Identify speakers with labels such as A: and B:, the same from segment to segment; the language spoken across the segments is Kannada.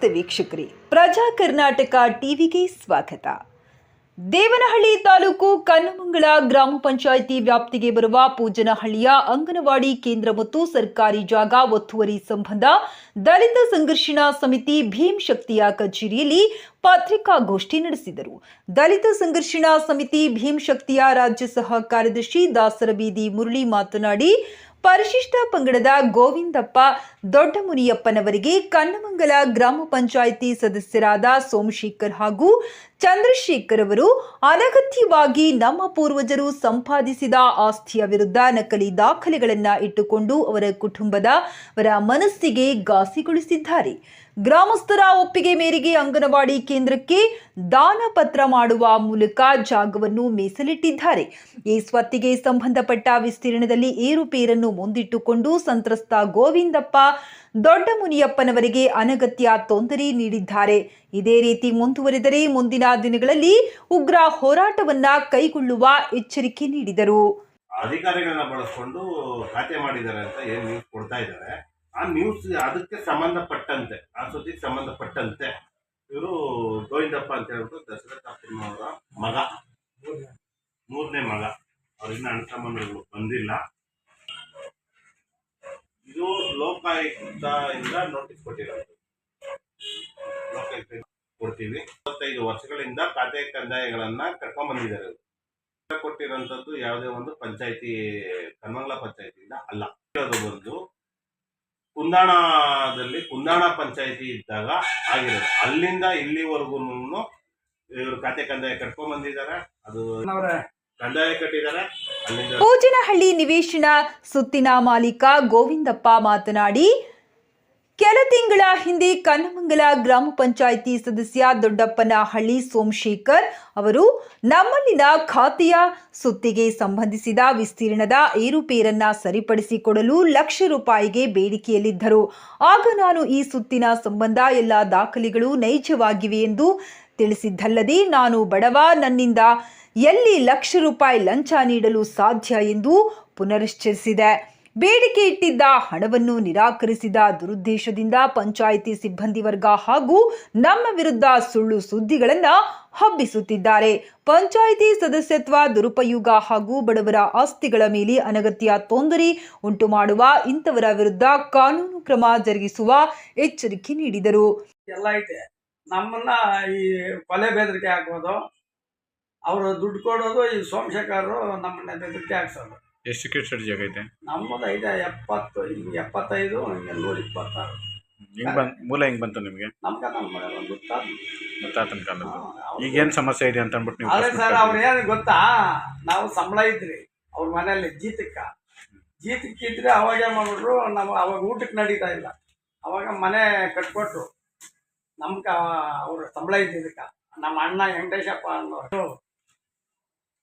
A: ವೀಕ್ಷಕರೇ. ಪ್ರಜಾ ಕರ್ನಾಟಕ ಟಿವಿಗೆ ಸ್ವಾಗತ. ದೇವನಹಳ್ಳಿ ತಾಲೂಕು ಕನ್ನಮಂಗಳ ಗ್ರಾಮ ಪಂಚಾಯಿತಿ ವ್ಯಾಪ್ತಿಗೆ ಬರುವ ಪೂಜನಹಳ್ಳಿಯ ಅಂಗನವಾಡಿ ಕೇಂದ್ರ ಮತ್ತು ಸರ್ಕಾರಿ ಜಾಗ ಒತ್ತುವರಿ ಸಂಬಂಧ ದಲಿತ ಸಂಘರ್ಷಣಾ ಸಮಿತಿ ಭೀಮ್ ಶಕ್ತಿಯ ಕಚೇರಿಯಲ್ಲಿ ಪತ್ರಿಕಾಗೋಷ್ಠಿ ನಡೆಸಿದರು. ದಲಿತ ಸಂಘರ್ಷಣಾ ಸಮಿತಿ ಭೀಮ್ ಶಕ್ತಿಯ ರಾಜ್ಯ ಸಹ ಕಾರ್ಯದರ್ಶಿ ದಾಸರಬೀದಿ ಮುರಳಿ ಮಾತನಾಡಿ ಪರಿಶಿಷ್ಟ ಪಂಗಡದ ಗೋವಿಂದಪ್ಪ ದೊಡ್ಡಮುನಿಯಪ್ಪನವರಿಗೆ ಕನ್ನಮಂಗಲ ಗ್ರಾಮ ಪಂಚಾಯಿತಿ ಸದಸ್ಯರಾದ ಸೋಮಶೇಖರ್ ಹಾಗೂ ಚಂದ್ರಶೇಖರ್ ಅವರು ಅನಗತ್ಯವಾಗಿ ನಮ್ಮ ಪೂರ್ವಜರು ಸಂಪಾದಿಸಿದ ಆಸ್ತಿಯ ವಿರುದ್ಧ ನಕಲಿ ದಾಖಲೆಗಳನ್ನು ಇಟ್ಟುಕೊಂಡು ಅವರ ಕುಟುಂಬದ ಅವರ ಮನಸ್ಸಿಗೆ ಘಾಸಿಗೊಳಿಸಿದ್ದಾರೆ. ಗ್ರಾಮಸ್ಥರ ಒಪ್ಪಿಗೆ ಮೇರೆಗೆ ಅಂಗನವಾಡಿ ಕೇಂದ್ರಕ್ಕೆ ದಾನ ಪತ್ರ ಮಾಡುವ ಮೂಲಕ ಜಾಗವನ್ನು ಮೀಸಲಿಟ್ಟಿದ್ದಾರೆ. ಈ ಸ್ವತ್ತಿಗೆ ಸಂಬಂಧಪಟ್ಟ ವಿಸ್ತೀರ್ಣದಲ್ಲಿ ಏರುಪೇರನ್ನು ಮುಂದಿಟ್ಟುಕೊಂಡು ಸಂತ್ರಸ್ತ ಗೋವಿಂದಪ್ಪ ದೊಡ್ಡ ಮುನಿಯಪ್ಪನವರಿಗೆ ಅನಗತ್ಯ ತೊಂದರೆ ನೀಡಿದ್ದಾರೆ. ಇದೇ ರೀತಿ ಮುಂದುವರೆದರೆ ಮುಂದಿನ ದಿನಗಳಲ್ಲಿ ಉಗ್ರ ಹೋರಾಟವನ್ನ ಕೈಗೊಳ್ಳುವ ಎಚ್ಚರಿಕೆ ನೀಡಿದರು.
B: ಅಧಿಕಾರಿಗಳನ್ನ ಬಳಸ್ಕೊಂಡು ಖಾತೆ ಮಾಡಿದ್ದಾರೆ ಅಂತ ಏನು ನ್ಯೂಸ್ ಕೊಡ್ತಾ ಇದ್ದಾರೆ. ಆ ನ್ಯೂಸ್ ಅದಕ್ಕೆ ಸಂಬಂಧಪಟ್ಟಂತೆ, ಆ ಸುದ್ದಿಗೆ ಸಂಬಂಧಪಟ್ಟಂತೆ ಇವರು ಗೋವಿಂದಪ್ಪ ಅಂತ ಹೇಳ್ಬಿಟ್ಟು ದಶರಥ ಅವರ ಮಗ. ಮೂರನೇ ಮಗ. ಅವ್ರಿಂದ ಅಣ್ಣ ಬಂದಿಲ್ಲ. ಇದು ಲೋಕಾಯುಕ್ತ ಇಂದ ನೋಟಿಸ್ ಕೊಟ್ಟಿರೋದು. ಲೋಕಾಯುಕ್ತ ಕೊಡ್ತೀವಿ. ಇಪ್ಪತ್ತೈದು ವರ್ಷಗಳಿಂದ ಖಾತೆ ಕಂದಾಯಗಳನ್ನ ಕರ್ಕೊಂಡ್ ಬಂದಿದ್ದಾರೆ. ಕೊಟ್ಟಿರೋಂಥದ್ದು ಯಾವುದೇ ಒಂದು ಪಂಚಾಯತಿ, ಕನ್ಮಂಗಲ ಪಂಚಾಯತಿಯಿಂದ ಅಲ್ಲ. ಬಂದು ಕುಂದಾಣದಲ್ಲಿ ಕುಂದಾಣ ಪಂಚಾಯತಿ ಇದ್ದಾಗ ಆಗಿರೋದು. ಅಲ್ಲಿಂದ ಇಲ್ಲಿವರೆಗೂ ಇವರು ಖಾತೆ ಕಂದಾಯ ಕಟ್ಕೊಂಡ್ ಬಂದಿದ್ದಾರೆ. ಅದು ಕಂದಾಯ ಕಟ್ಟಿದ್ದಾರೆ. ಅಲ್ಲಿಂದ
A: ಪೂಜನಹಳ್ಳಿ ನಿವೇಶನ ಸುತ್ತಿನ ಮಾಲೀಕ ಗೋವಿಂದಪ್ಪ ಮಾತನಾಡಿ ಕೆಲ ತಿಂಗಳ ಹಿಂದೆ ಕನ್ನಮಂಗಲ ಗ್ರಾಮ ಪಂಚಾಯಿತಿ ಸದಸ್ಯ ದೊಡ್ಡಪ್ಪನಹಳ್ಳಿ ಸೋಮಶೇಖರ್ ಅವರು ನಮ್ಮಲ್ಲಿನ ಖಾತೆಯ ಸುತ್ತಿಗೆ ಸಂಬಂಧಿಸಿದ ವಿಸ್ತೀರ್ಣದ ಏರುಪೇರನ್ನ ಸರಿಪಡಿಸಿಕೊಡಲು ಲಕ್ಷ ರೂಪಾಯಿಗೆ ಬೇಡಿಕೆಯಲ್ಲಿದ್ದರು. ಆಗ ನಾನು ಈ ಸುತ್ತಿನ ಸಂಬಂಧ ಎಲ್ಲ ದಾಖಲೆಗಳು ನೈಜವಾಗಿವೆ ಎಂದು ತಿಳಿಸಿದ್ದಲ್ಲದೆ ನಾನು ಬಡವ, ನನ್ನಿಂದ ಎಲ್ಲಿ ಲಕ್ಷ ರೂಪಾಯಿ ಲಂಚ ನೀಡಲು ಸಾಧ್ಯ ಎಂದು ಪುನರುಚ್ಚರಿಸಿದೆ. ಬೇಡಿಕೆ ಇಟ್ಟಿದ್ದ ಹಣವನ್ನು ನಿರಾಕರಿಸಿದ ದುರುದ್ದೇಶದಿಂದ ಪಂಚಾಯಿತಿ ಸಿಬ್ಬಂದಿ ವರ್ಗ ಹಾಗೂ ನಮ್ಮ ವಿರುದ್ಧ ಸುಳ್ಳು ಸುದ್ದಿಗಳನ್ನ ಹಬ್ಬಿಸುತ್ತಿದ್ದಾರೆ. ಪಂಚಾಯಿತಿ ಸದಸ್ಯತ್ವ, ದುರುಪಯೋಗ ಹಾಗೂ ಬಡವರ ಆಸ್ತಿಗಳ ಮೇಲೆ ಅನಗತ್ಯ ತೊಂದರೆ ಉಂಟು ಮಾಡುವ ಇಂಥವರ ವಿರುದ್ಧ ಕಾನೂನು ಕ್ರಮ ಜರುಗಿಸುವ ಎಚ್ಚರಿಕೆ ನೀಡಿದರು.
C: ನಮ್ಮನ್ನ ಈ ಕೊಲೆ ಬೆದರಿಕೆ ಹಾಕೋದು, ಅವರು ದುಡ್ಡು ಕೊಡೋದು ಈ ಸೋಮಶೇಖರ್ ನಮ್ಮನ್ನ ಬೆದರಿಕೆ ಹಾಕ್ಸೋದು.
D: ಎಷ್ಟು ಕಿಲೋಮೀಟರ್ ಜಾಗ ಐತೆ
C: ನಮ್ಮದು ಐತೆ ಎಪ್ಪತ್ತು ಹಿಂಗೆ ಎಪ್ಪತ್ತೈದು ಹಿಂಗೆ ನೂರ ಇಪ್ಪತ್ತಾರು.
D: ಹಿಂಗ್ ಬಂದ್ ಮೂಲ ಹೆಂಗ್ ಬಂತು ನಿಮಗೆ?
C: ನಮ್ಗೆ ನಮ್ಮ ಗೊತ್ತಾದ
D: ಗೊತ್ತಾತನ ಕಾಲದ್ದು. ಈಗ ಏನ್ ಸಮಸ್ಯೆ ಇದೆ ಅಂತ ಅಂದ್ಬಿಟ್ಟು
C: ಅದೇ ಸರ್ ಅವ್ರು ಏನು ಗೊತ್ತಾ? ನಾವು ಸಂಬಳ ಇದ್ರಿ ಅವ್ರ ಮನೆಯಲ್ಲಿ ಜೀತಕ್ಕ. ಜೀತಕ್ಕೆ ಇದ್ರೆ ಅವಾಗ ಏನ್ ಮಾಡ್ಬಿಟ್ರು ನಾವು ಅವಾಗ ಊಟಕ್ಕೆ ನಡೀತಾ ಇಲ್ಲ. ಅವಾಗ ಮನೆ ಕಟ್ಕೊಟ್ರು. ನಮ್ಗೆ ಅವ್ರ ಸಂಬಳ ಇದ್ದಿದ್ದಕ್ಕ. ನಮ್ಮ ಅಣ್ಣ ವೆಂಕಟೇಶಪ್ಪ ಅನ್ನೋರು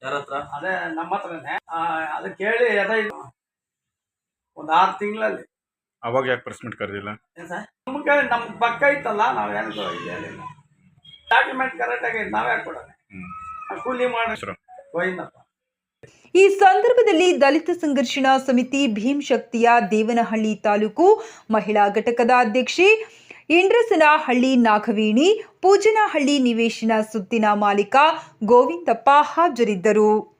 B: ಯಾರ ಹತ್ರ?
C: ಅದೇ ನಮ್ಮ ಹತ್ರನೇ. ಆ, ಅದು ಕೇಳಿ ಅದ ಒಂದು ಆರು ತಿಂಗಳಲ್ಲಿ.
D: ಅವಾಗ ಯಾಕೆ ಪ್ರೆಸ್ ಮೀಟ್ ಕರೆದಿಲ್ಲ?
C: ನಮ್ಗೆ ನಮ್ಮ ಪಕ್ಕ ಇತ್ತಲ್ಲ ನಾವೇನು ಹೇಳಿಲ್ಲ. ಡಾಕ್ಯುಮೆಂಟ್ ಕರೆಕ್ಟಾಗಿ ನಾವೇ ಕೊಡೋಣ ಕೂಲಿ ಮಾಡಿ.
D: ಹೆಸರು
C: ಗೋವಿಂದಪ್ಪ
A: ಈ ಸಂದರ್ಭದಲ್ಲಿ ದಲಿತ ಸಂಘರ್ಷಣಾ ಸಮಿತಿ ಭೀಮ್ ಶಕ್ತಿಯ ದೇವನಹಳ್ಳಿ ತಾಲೂಕು ಮಹಿಳಾ ಘಟಕದ ಅಧ್ಯಕ್ಷೆ ಇಂಡ್ರಸನಹಳ್ಳಿ ನಾಗವೀಣಿ ಪೂಜನಹಳ್ಳಿ ನಿವೇಶನ ಸುತ್ತಿನ ಮಾಲೀಕ ಗೋವಿಂದಪ್ಪ ಹಾಜರಿದ್ದರು.